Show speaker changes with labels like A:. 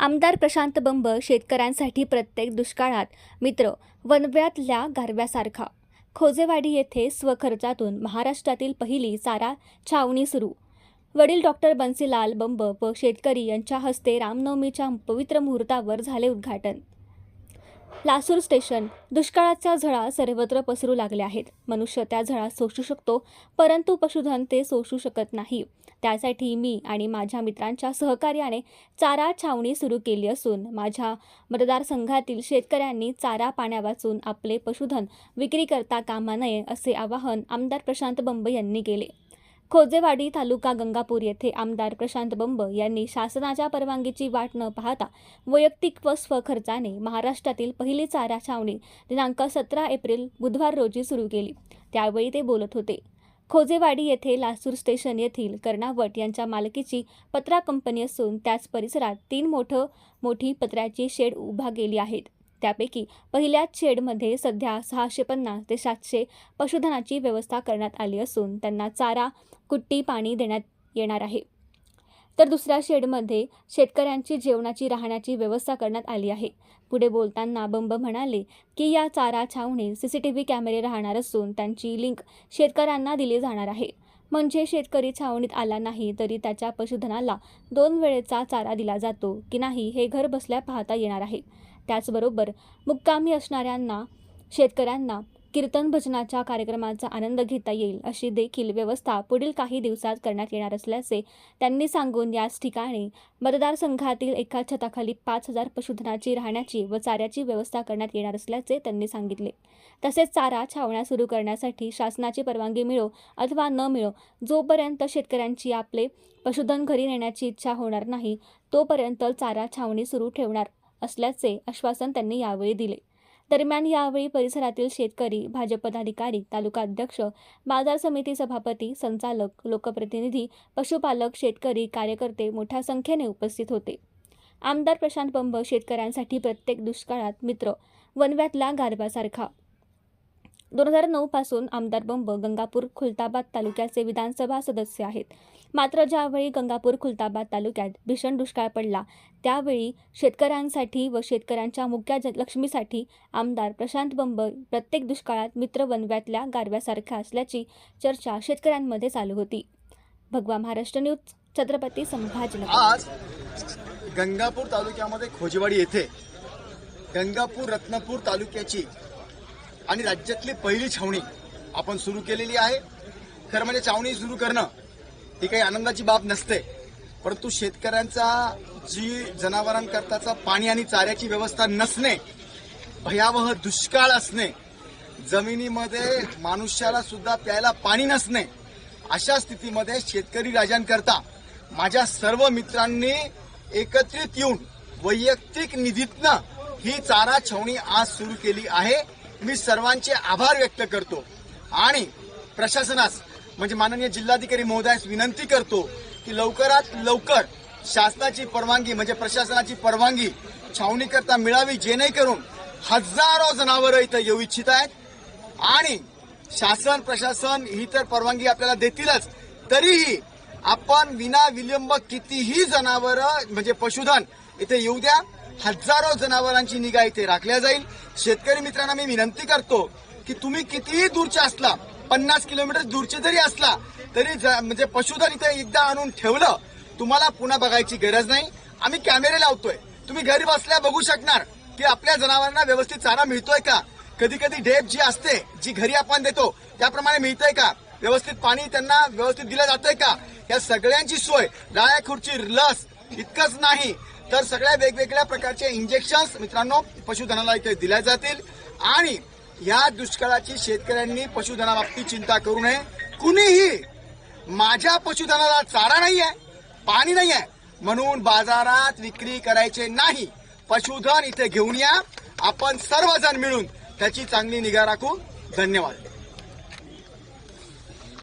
A: आमदार प्रशांत बंब शेतकऱ्यांसाठी प्रत्येक दुष्काळात मित्र वनव्यातल्या गारव्यासारखा. खोजेवाडी येथे स्वखर्चातून महाराष्ट्रातील पहिली चारा छावणी सुरू. वडील डॉक्टर बन्सीलाल बंब व शेतकरी यांच्या हस्ते रामनवमीच्या पवित्र मुहूर्तावर झाले उद्घाटन. लासूर स्टेशन दुष्काळाच्या झळा सर्वत्र पसरू लागल्या आहेत. मनुष्य त्या झळा सोसू शकतो परंतु पशुधन ते सोसू शकत नाही. त्यासाठी मी आणि माझ्या मित्रांच्या सहकार्याने चारा छावणी सुरू केली असून माझ्या मतदारसंघातील शेतकऱ्यांनी चारा पाण्या वाचून आपले पशुधन विक्री करता कामा नये असे आवाहन आमदार प्रशांत बंब यांनी केले. खोजेवाडी तालुका गंगापूर येथे आमदार प्रशांत बंब यांनी शासनाच्या परवानगीची वाट न पाहता वैयक्तिक व स्वखर्चाने महाराष्ट्रातील पहिली चारा छावणी दिनांक सतरा एप्रिल बुधवार रोजी सुरू केली. त्यावेळी ते बोलत होते. खोजेवाडी येथे लासूर स्टेशन येथील कर्णावट यांच्या मालकीची पत्रा कंपनी असून त्याच परिसरात तीन मोठं मोठी पत्र्याची शेड उभा गेली आहेत. त्यापैकी पहिल्याच शेडमध्ये सध्या सहाशे पन्नास ते सातशे पशुधनाची व्यवस्था करण्यात आली असून त्यांना चारा कुट्टी पाणी देण्यात येणार आहे. तर दुसऱ्या शेडमध्ये शेतकऱ्यांची जेवणाची राहण्याची व्यवस्था करण्यात आली आहे. पुढे बोलताना बंब म्हणाले की या चारा छावणीत सी सी टी व्ही कॅमेरे राहणार असून त्यांची लिंक शेतकऱ्यांना दिली जाणार आहे. म्हणजे शेतकरी छावणीत आला नाही तरी त्याच्या पशुधनाला दोन वेळेचा चारा दिला जातो की नाही हे घर बसल्या पाहता येणार आहे. त्याचबरोबर मुक्कामी असणाऱ्यांना शेतकऱ्यांना कीर्तन भजनाच्या कार्यक्रमाचा आनंद घेता येईल अशी देखील व्यवस्था पुढील काही दिवसात करण्यात येणार असल्याचे त्यांनी सांगून याच ठिकाणी मतदारसंघातील एका छताखाली पाच हजार पशुधनाची राहण्याची व चाऱ्याची व्यवस्था करण्यात येणार असल्याचे त्यांनी सांगितले. तसेच चारा छावण्या सुरू करण्यासाठी शासनाची परवानगी मिळो अथवा न मिळो जोपर्यंत शेतकऱ्यांची आपले पशुधन घरी नेण्याची इच्छा होणार नाही तोपर्यंत चारा छावणी सुरू ठेवणार असल्याचे आश्वासन त्यांनी यावेळी दिले. दरम्यान यावेळी परिसरातील शेतकरी भाजप पदाधिकारी तालुका अध्यक्ष बाजार समिती सभापती संचालक लोकप्रतिनिधी पशुपालक शेतकरी कार्यकर्ते मोठ्या संख्येने उपस्थित होते. आमदार प्रशांत पंब शेतकऱ्यांसाठी प्रत्येक दुष्काळात मित्र वनव्यातला गारबासारखा दोन हजार नऊपासून आमदार बंब गंगापूर खुलताबाद तालुक्याचे विधानसभा सदस्य आहेत. मात्र ज्यावेळी गंगापूर खुलताबाद तालुक्यात भीषण दुष्काळ पडला त्यावेळी शेतकऱ्यांसाठी व शेतकऱ्यांच्या मुख्या ज- लक्ष्मीसाठी आमदार प्रशांत बंब प्रत्येक दुष्काळात मित्र वनव्यातल्या गारव्यासारख्या असल्याची चर्चा शेतकऱ्यांमध्ये चालू होती. भगवा महाराष्ट्र न्यूज छत्रपती संभाजीनगर.
B: आज गंगापूर तालुक्यामध्ये खोजवाडी येथे गंगापूर रत्नापूर तालुक्याची आणि राज्यातली पहिली छावणी आपण सुरू केलेली आहे. खरं म्हणजे छावणी सुरू करणं ही काही आनंदाची बाब नसते. परंतु शेतकऱ्यांचा जी जनावरांकरताचा पाणी आणि चाऱ्याची व्यवस्था नसणे भयावह दुष्काळ असणे जमिनीमध्ये मानुष्याला सुद्धा प्यायला पाणी नसणे अशा स्थितीमध्ये शेतकरी राजांकरता माझ्या सर्व मित्रांनी एकत्रित येऊन वैयक्तिक निधीतनं ही चारा छावणी आज सुरू केली आहे. मी सर्वांचे आभार व्यक्त करतो. आणि प्रशासनास म्हणजे माननीय जिल्हाधिकारी महोदयास विनंती करतो की लवकरात लवकर शासनाची परवानगी म्हणजे प्रशासनाची परवानगी छावणीकरता मिळावी जेणेकरून हजारो जनावरं इथं येऊ इच्छित आहेत. आणि शासन प्रशासन ही तर परवानगी आपल्याला देतीलच. तरीही आपण विना विलंब कितीही जनावरं म्हणजे पशुधन इथे येऊ द्या. हजारो जनावरांची निगा इथे राखल्या जाईल. शेतकरी मित्रांना मी विनंती करतो की तुम्ही कितीही दूरचे असला पन्नास किलोमीटर दूरचे जरी असला तरी ज- म्हणजे पशुधन इथे एकदा आणून ठेवलं तुम्हाला पुन्हा बघायची गरज नाही. आम्ही कॅमेरे लावतोय. तुम्ही घरी बसल्या बघू शकणार की आपल्या जनावरांना व्यवस्थित चारा मिळतोय का? कधी कधी ढेप जी असते जी घरी आपण देतो त्याप्रमाणे मिळतंय का? व्यवस्थित पाणी त्यांना व्यवस्थित दिलं जातंय का? या सगळ्यांची सोय डाळ्या खुर्ची लस इतकंच नाही. तर सगळ्या वेगवेगळ्या प्रकारचे इंजेक्शन्स मित्रांनो पशुधनाला इथे दिल्या जातील. आणि या दुष्काळाची शेतकऱ्यांनी पशुधनाबाबतीत चिंता करू नये. कुणीही माझ्या पशुधनाला चारा नाहीये पाणी नाहीये म्हणून बाजारात विक्री करायचे नाही. पशुधन इथे घेऊन या. आपण सर्वजण मिळून त्याची चांगली निगा राखू. धन्यवाद.